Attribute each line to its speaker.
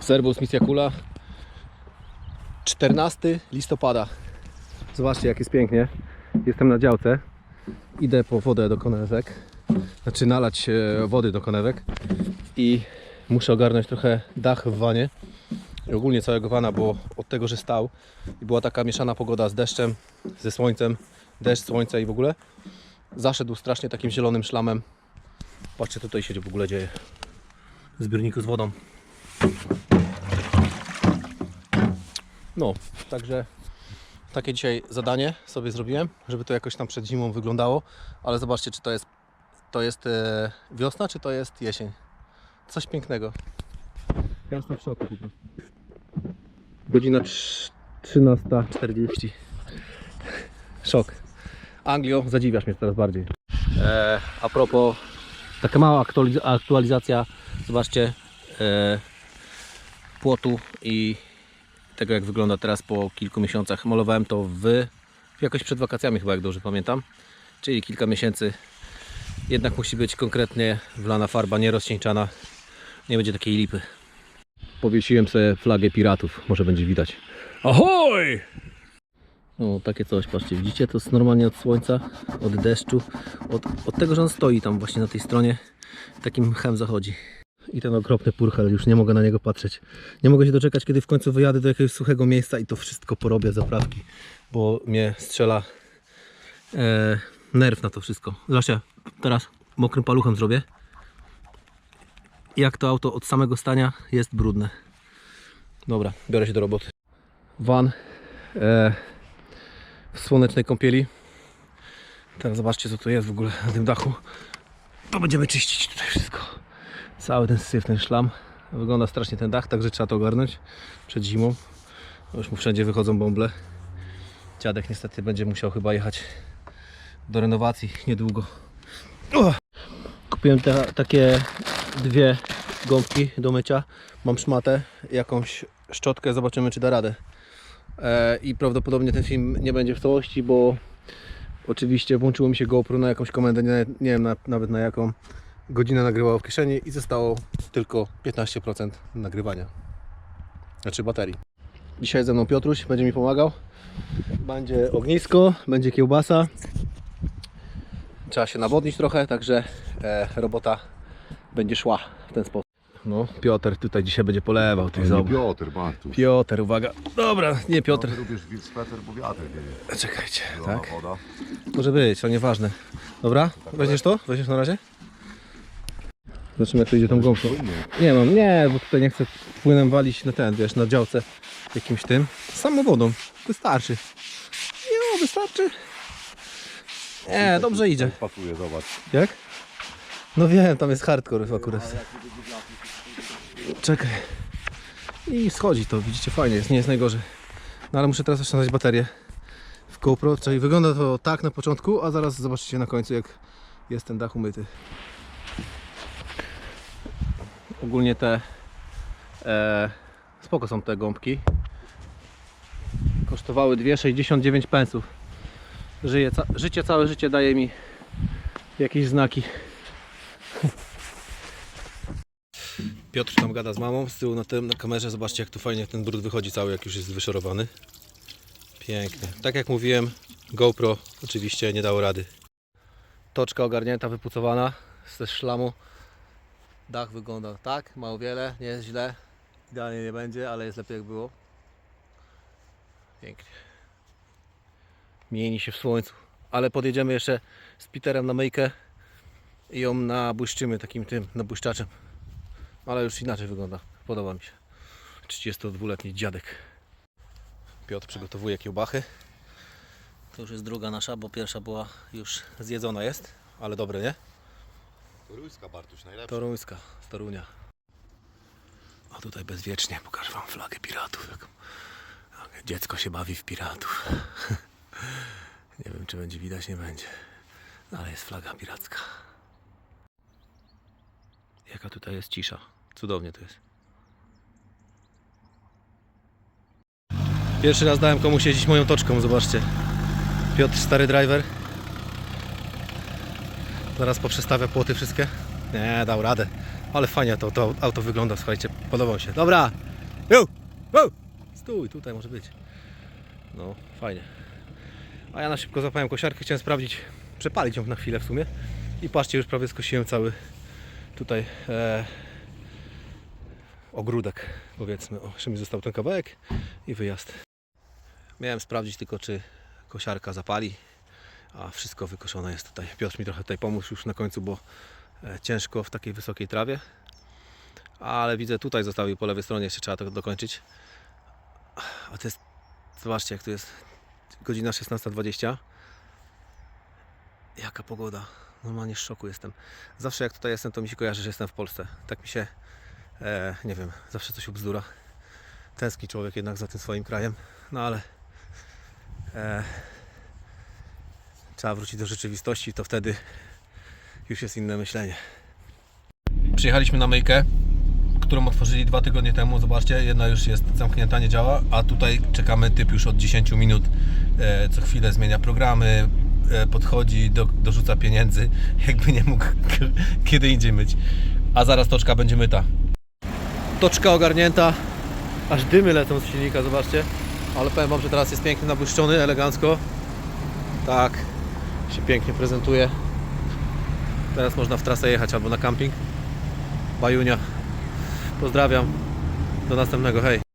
Speaker 1: Servus Misja Kula. 14 listopada. Zobaczcie jak jest pięknie. Jestem na działce. Idę po wodę do konewek. Znaczy nalać e, wody do konewek. I muszę ogarnąć trochę dach w wanie. I ogólnie całego wana, bo od tego, że stał i była taka mieszana pogoda z deszczem, ze słońcem, deszcz, słońce i w ogóle zaszedł strasznie takim zielonym szlamem. Patrzcie, tutaj się w ogóle dzieje. W zbiorniku z wodą. No, także takie dzisiaj zadanie sobie zrobiłem, żeby to jakoś tam przed zimą wyglądało, ale zobaczcie, czy to jest, to jest e, wiosna, czy to jest jesień. Coś pięknego. Ja jestem w prostu. Godzina trz- 13.40. Szok. Anglio, zadziwiasz mnie teraz bardziej. E, a propos, taka mała aktualiz- aktualizacja, zobaczcie, e, płotu i tego jak wygląda teraz po kilku miesiącach. Malowałem to w, jakoś przed wakacjami chyba, jak dobrze pamiętam, czyli kilka miesięcy. Jednak musi być konkretnie wlana farba, nie rozcieńczana, nie będzie takiej lipy. Powiesiłem sobie flagę piratów, może będzie widać. Ahoj! No takie coś, patrzcie, widzicie, to jest normalnie od słońca, od deszczu, od, od tego, że on stoi tam właśnie na tej stronie, takim mchem zachodzi. I ten okropny purchel, już nie mogę na niego patrzeć. Nie mogę się doczekać, kiedy w końcu wyjadę do jakiegoś suchego miejsca i to wszystko porobię, zaprawki, bo mnie strzela e, nerw na to wszystko. Zobaczcie, teraz mokrym paluchem zrobię. Jak to auto od samego stania jest brudne. Dobra, biorę się do roboty. Van e, w słonecznej kąpieli. Teraz zobaczcie co tu jest w ogóle na tym dachu. To będziemy czyścić tutaj wszystko. Cały ten syf, ten szlam. Wygląda strasznie ten dach, także trzeba to ogarnąć przed zimą. Bo Już mu wszędzie wychodzą bąble. Dziadek niestety będzie musiał chyba jechać do renowacji niedługo. Kupiłem te, takie dwie gąbki do mycia. Mam szmatę, jakąś szczotkę, zobaczymy czy da radę. E, I prawdopodobnie ten film nie będzie w całości, bo oczywiście włączyło mi się GoPro na jakąś komendę, nie, nie wiem na, nawet na jaką. Godzinę nagrywało w kieszeni i zostało tylko 15% nagrywania. Znaczy baterii. Dzisiaj ze mną Piotruś, będzie mi pomagał. Będzie ognisko, będzie kiełbasa. Trzeba się nawodnić trochę, także e, robota będzie szła w ten sposób. No, Piotr tutaj dzisiaj będzie polewał tych
Speaker 2: Nie
Speaker 1: zobacz.
Speaker 2: Piotr, Bartuś.
Speaker 1: Piotr, uwaga. Dobra, nie Piotr.
Speaker 2: No, ty lubisz bo wiatr wieje.
Speaker 1: Czekajcie, tak?
Speaker 2: woda.
Speaker 1: Może być, to nieważne. Dobra, weźmiesz to? Weźmiesz na razie? Zobaczymy jak to idzie tą gąbką. Nie mam, nie, bo tutaj nie chcę płynem walić na ten, wiesz, na działce jakimś tym. Samą wodą, wystarczy. Jo, wystarczy. Nie, dobrze idzie.
Speaker 2: Pasuje, zobacz.
Speaker 1: Jak? No wiem, tam jest hardcore akurat. Czekaj. I schodzi to, widzicie, fajnie jest, nie jest najgorzej. No ale muszę teraz oszczędzać baterię w GoPro, czyli wygląda to tak na początku, a zaraz zobaczycie na końcu jak jest ten dach umyty. Ogólnie te e, spoko są te gąbki. Kosztowały 2,69 pensów. Żyje, ca życie, całe życie daje mi jakieś znaki. Piotr tam gada z mamą, z tyłu na tym na kamerze. Zobaczcie jak tu fajnie ten brud wychodzi cały, jak już jest wyszorowany. Pięknie. Tak jak mówiłem, GoPro oczywiście nie dało rady. Toczka ogarnięta, wypucowana ze szlamu. Dach wygląda tak, mało wiele, nie jest źle. Idealnie nie będzie, ale jest lepiej jak było. Pięknie. Mieni się w słońcu. Ale podjedziemy jeszcze z Peterem na myjkę i ją nabłyszczymy takim tym nabłyszczaczem. Ale już inaczej wygląda. Podoba mi się. 32-letni dziadek. Piotr przygotowuje kiełbachy. To już jest druga nasza, bo pierwsza była już zjedzona jest, ale dobre, nie?
Speaker 2: Toruńska, Bartuś, najlepsza.
Speaker 1: Toruńska, z Torunia. A tutaj bezwiecznie pokażę Wam flagę piratów. Dziecko się bawi w piratów. nie wiem, czy będzie widać, nie będzie. Ale jest flaga piracka. Jaka tutaj jest cisza. Cudownie to jest. Pierwszy raz dałem komuś jeździć moją toczką, zobaczcie. Piotr, stary driver. Zaraz poprzestawia płoty wszystkie. Nie, dał radę. Ale fajnie to, to auto wygląda, słuchajcie, podobał się. Dobra! Ju! Ju! Stój, tutaj może być. No, fajnie. A ja na szybko zapałem kosiarkę, chciałem sprawdzić, przepalić ją na chwilę w sumie. I patrzcie, już prawie skosiłem cały tutaj e, ogródek, powiedzmy. O, jeszcze mi został ten kawałek i wyjazd. Miałem sprawdzić tylko, czy kosiarka zapali, a wszystko wykoszone jest tutaj. Piotr mi trochę tutaj pomógł już na końcu, bo e, ciężko w takiej wysokiej trawie. Ale widzę, tutaj zostawił po lewej stronie, jeszcze trzeba to dokończyć. A to jest, zobaczcie jak tu jest godzina 16.20. Jaka pogoda. Normalnie w szoku jestem. Zawsze jak tutaj jestem, to mi się kojarzy, że jestem w Polsce. Tak mi się, e, nie wiem, zawsze coś ubzdura. Tęskni człowiek jednak za tym swoim krajem. No ale e, trzeba wrócić do rzeczywistości, to wtedy już jest inne myślenie. Przyjechaliśmy na myjkę, którą otworzyli dwa tygodnie temu. Zobaczcie, jedna już jest zamknięta, nie działa, a tutaj czekamy typ już od 10 minut. E, co chwilę zmienia programy, e, podchodzi, do, dorzuca pieniędzy, jakby nie mógł kiedy indziej myć. A zaraz toczka będzie myta. Toczka ogarnięta, aż dymy lecą z silnika, zobaczcie. Ale powiem Wam, że teraz jest piękny, nabłyszczony, elegancko. Tak, się pięknie prezentuje. Teraz można w trasę jechać albo na camping. Bajunia. Pozdrawiam. Do następnego. Hej.